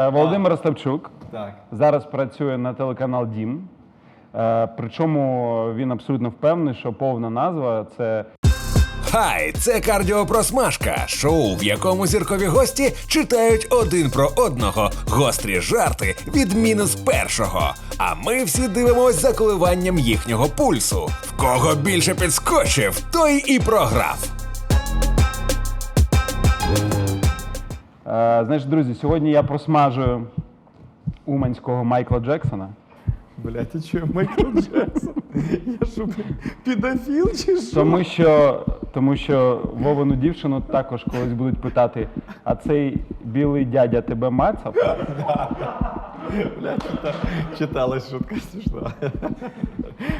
Е, Володимир Остапчук Так. зараз працює на телеканал Дім. Е, Причому він абсолютно впевнений, що повна назва це Хай, це кардіопросмажка, шоу, в якому зіркові гості читають один про одного гострі жарти від мінус першого. А ми всі дивимось за коливанням їхнього пульсу. В кого більше підскочив, той і програв. Е, Знаєш, друзі, сьогодні я просмажую уманського Майкла Джексона. Блять, ти чого, Майкл Джексон? Я що, підофіл чи що? Тому що, тому що Вовину дівчину також колись будуть питати: а цей білий дядя тебе мацав? Бля, читалась шутка смішна.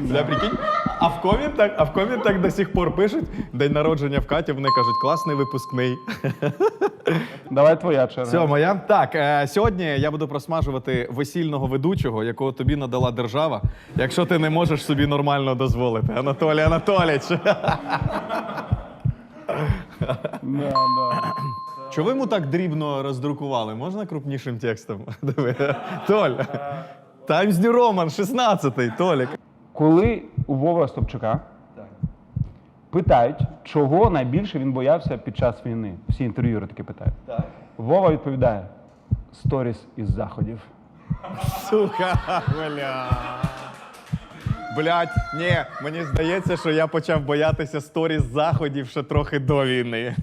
Бля, прикинь, а в коментах, а в коментах до сих пор пишуть день народження в Каті, вони кажуть, класний випускний. Давай твоя черга. Все, моя. Так, е, сьогодні я буду просмажувати весільного ведучого, якого тобі надала держава, якщо ти не можеш собі нормально дозволити. Анатолій Анатолійович. Да, да. Чого ви йому так дрібно роздрукували? Можна крупнішим текстом? Диви. Толь. Times New Roman, 16-й, Толік. Коли у Вова Стопчука питають, чого найбільше він боявся під час війни. Всі інтерв'юри таки питають. Вова відповідає: сторіс із заходів. Сука, бля. Блять, ні, мені здається, що я почав боятися сторіс заходів ще трохи до війни.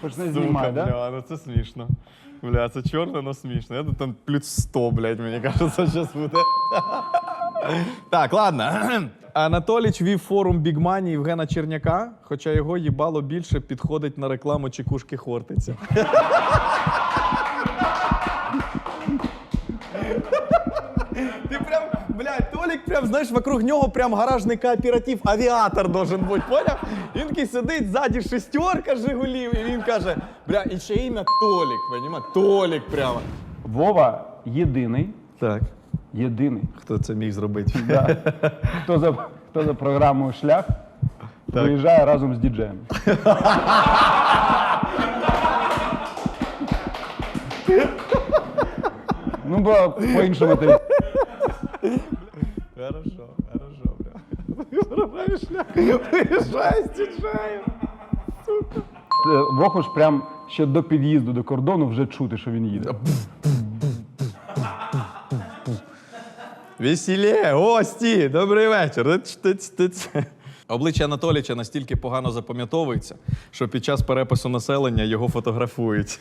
Сука, знімати, да? бля, ну це смішно. Бля, це чорно, але смішно. Я тут там плюс 100, блядь, мені кажеться, зараз буде. так, ладно. Анатоліч вів форум Бігмані Євгена Черняка, хоча його їбало більше підходить на рекламу чекушки Хортиця. Знаєш, вокруг нього прям гаражний кооператив, авіатор должен бути, поняв? Він такий сидить ззаді шестерка Жигулів, і він каже, бля, і ще ім'я Толік, понімаєш? Толік прямо. Вова єдиний, Так. єдиний, Хто це міг зробити? да, хто, за, хто за програмою шлях виїжджає разом з діджеєм. ну, бо по-іншому ти. Хорошо, хорошо, Виїжджає з діджеєм. Е, Воху ж прям ще до під'їзду до кордону вже чути, що він їде. Весілє, гості, добрий вечір. Тиць, тиць, тиць. Обличчя Анатоліча настільки погано запам'ятовується, що під час перепису населення його фотографують.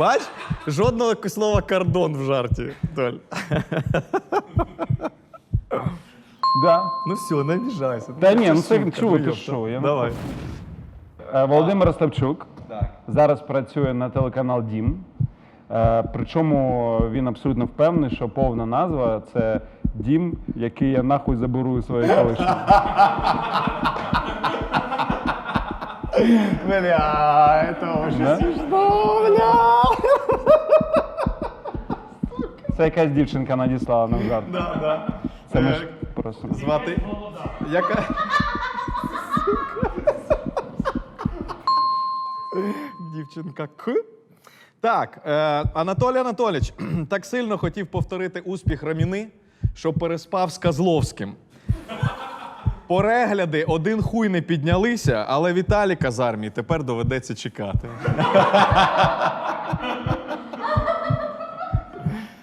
Бач, жодного слова кордон в жарті, Толь. Да. Ну все, не обіжайся. Та ні, ну це чого ти що, я не Давай. Е, Володимир Остапчук зараз працює на телеканал Дім. Е, Причому він абсолютно впевнений, що повна назва це дім, який я нахуй заберу у своєї колишньої. Бля, это очень Да? смешно, бля. Це якась дівчинка надіслала нам жарт. Да, да. Це ми ж Е, просто. Звати. Яка? Дівчинка К. Так, е, Анатолій Анатолійович так сильно хотів повторити успіх Раміни, що переспав з Козловським. Перегляди один хуй не піднялися, але Віталіка з армії тепер доведеться чекати.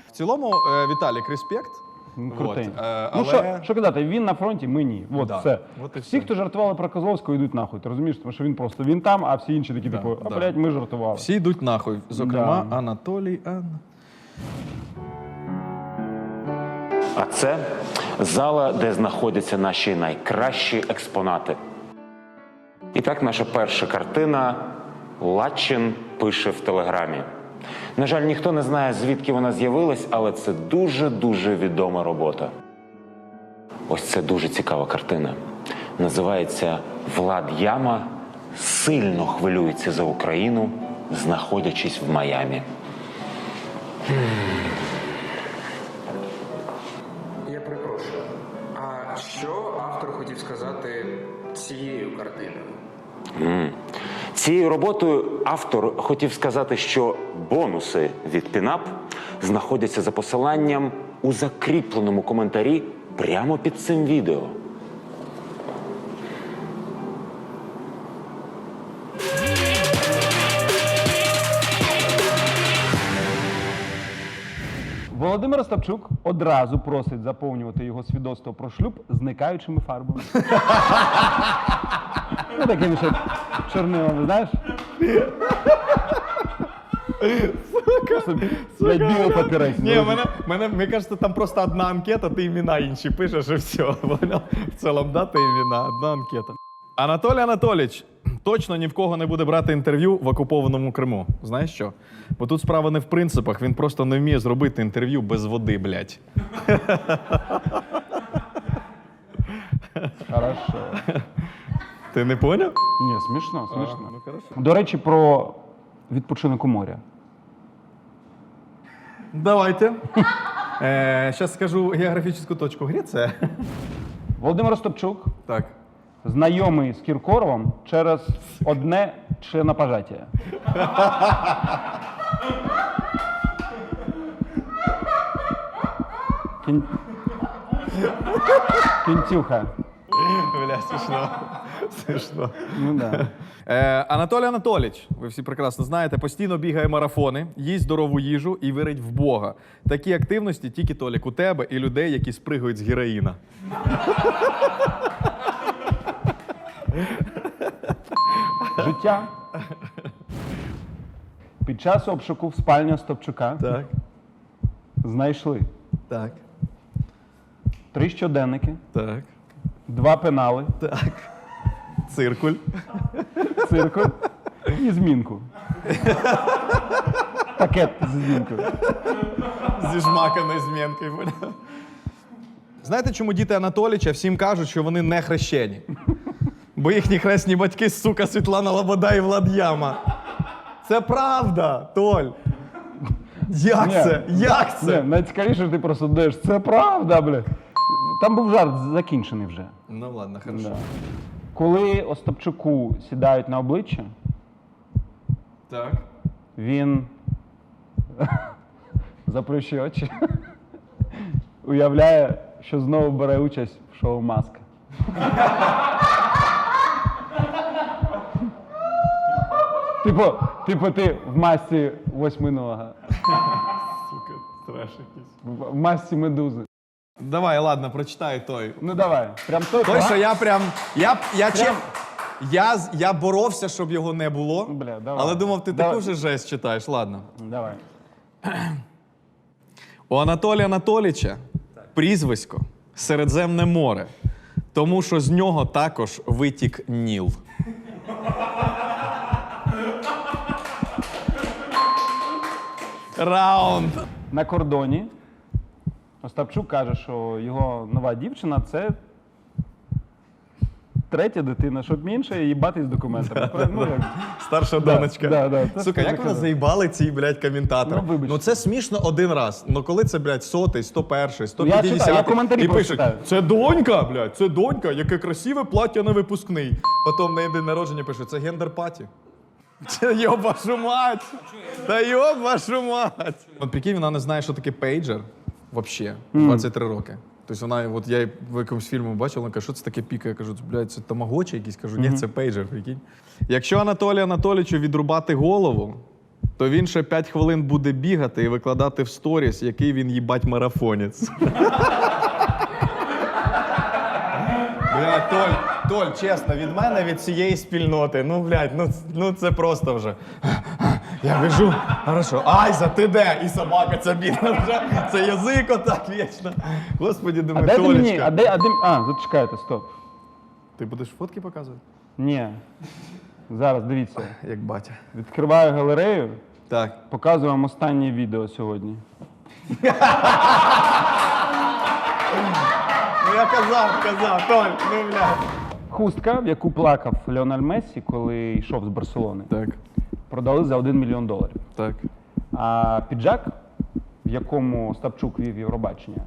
В цілому, е, Віталік, респект. Ну, крутий. От, е, Ну що, що казати, він на фронті, ми ні. От Да, все. от і всі, все. хто жартували про Козловського, йдуть нахуй. Ти розумієш, тому що він просто він там, а всі інші такі, типу, а да. блядь, ми жартували. Всі йдуть нахуй. Зокрема, Да. Анатолій Анна. А це зала, де знаходяться наші найкращі експонати. І так, наша перша картина Лачин пише в телеграмі. На жаль, ніхто не знає, звідки вона з'явилась, але це дуже-дуже відома робота. Ось це дуже цікава картина. Називається Влад Яма сильно хвилюється за Україну, знаходячись в Майамі. Цією роботою автор хотів сказати, що бонуси від Пінап знаходяться за посиланням у закріпленому коментарі прямо під цим відео. Володимир Остапчук одразу просить заповнювати його свідоцтво про шлюб зникаючими фарбами. ну, такими ще чорнилами, знаєш? Просто, блядь, біло папірець. Ні, мене, мене, мені кажется, там просто одна анкета, ти імена інші пишеш і все. Понял? В цілому дата імена, одна анкета. Анатолій Анатолійович точно ні в кого не буде брати інтерв'ю в окупованому Криму. Знаєш що? Бо тут справа не в принципах, він просто не вміє зробити інтерв'ю без води, блядь. Хорошо. Ти не поняв? Ні, смішно, смішно. ну, хорошо. До речі, про відпочинок у моря. Давайте. Е, Зараз скажу географічну точку. Греція. Володимир Остапчук Так. знайомий з Кіркоровим через одне членопожаття. Кін... Кінцюха. Бля, смішно. Смішно. Ну да. Е, Анатолій Анатолійович, ви всі прекрасно знаєте, постійно бігає марафони, їсть здорову їжу і вірить в Бога. Такі активності тільки Толік у тебе і людей, які спригають з героїна. Життя. Під час обшуку в спальні Остапчука Так. знайшли Так. три щоденники, Так. два пенали, Так. Циркуль. циркуль і змінку. Пакет з змінкою. Зі жмаканою змінкою. Знаєте, чому діти Анатоліча всім кажуть, що вони не хрещені? Бо їхні хресні батьки, сука, Світлана Лобода і Влад Яма. Це правда, Толь. Як Ні. це? Як це? Ні, найцікавіше, що ти просто даєш. Це правда, бля. Там був жарт закінчений вже. Ну ладно, хорошо. Да. Коли Остапчуку сідають на обличчя, Так. він заплющує очі, уявляє, що знову бере участь в шоу Маска. Типу, типу, ти в масці восьминога, Сука, якийсь. в в масці медузи. Давай, ладно, прочитай той. Ну давай, прям той. Той, що я прям. Я, я, Прям- чим, я, з- я боровся, щоб його не було. Бля, давай. Але думав, ти Давай. таку же жесть читаєш. Ладно. Давай. У Анатолія Анатолійовича прізвисько Середземне море, тому що з нього також витік Ніл. Раунд. На кордоні Остапчук каже, що його нова дівчина це третя дитина, щоб менше їбатись з документами. Ну, як- Старша Да, донечка. да, да, це Сука, як таке, вона да. заїбали ці, блядь, коментатори. Ну, вибачте. Ну це смішно один раз. Ну коли це, блядь, сотий, 101, 150 Я читаю, я коментарі і пишуть, читаю. це донька, блядь, це донька, яке красиве плаття на випускний. Потім на її день народження пишуть, це гендер-паті. Це йоб вашу мать! Та йоб вашу мать! От прикинь, вона не знає, що таке пейджер вообще, 23 роки. Тобто вона, от я в якомусь фільмі бачив, вона каже, що це таке піка? Я кажу, блядь, це тамагочі якісь? Кажу, ні, це пейджер, прикинь. Якщо Анатолію Анатолійовичу відрубати голову, то він ще 5 хвилин буде бігати і викладати в сторіс, який він їбать марафонець. Бля, Толь, Толь, чесно, від мене, від цієї спільноти. Ну, блядь, ну, ну це просто вже. Я біжу, хорошо. Айза, ти де? І собака ця бідна вже. Це язик отак вічно. Господі, А думаю, дайте мені, Толечка. а де, а де, а, зачекайте, стоп. Ти будеш фотки показувати? Ні. Зараз дивіться. Як батя. Відкриваю галерею, Так. показую вам останнє відео сьогодні. Ну я казав, казав, Толь, ну блядь. Хустка, в яку плакав Леональ Мессі, коли йшов з Барселони, Так, продали за 1 мільйон доларів. так. А піджак, в якому Стапчук вів Євробачення,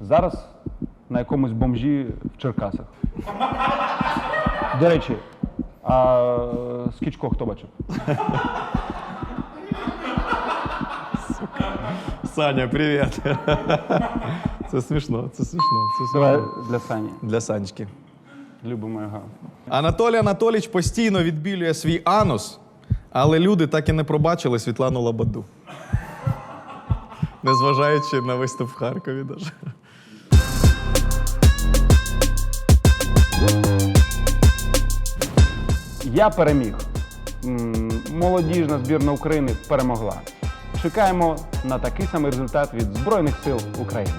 зараз на якомусь бомжі в Черкасах. До речі, А скічко хто бачив? Саня, привіт. Це смішно, це смішно. Це Давай смішно. для Сані. Для Санечки. Любимо його. Анатолій Анатолійович постійно відбілює свій анус, але люди так і не пробачили Світлану Лободу. Незважаючи на виступ в Харкові. Даже. Я переміг. Молодіжна збірна України перемогла. Чекаємо на такий самий результат від Збройних сил України.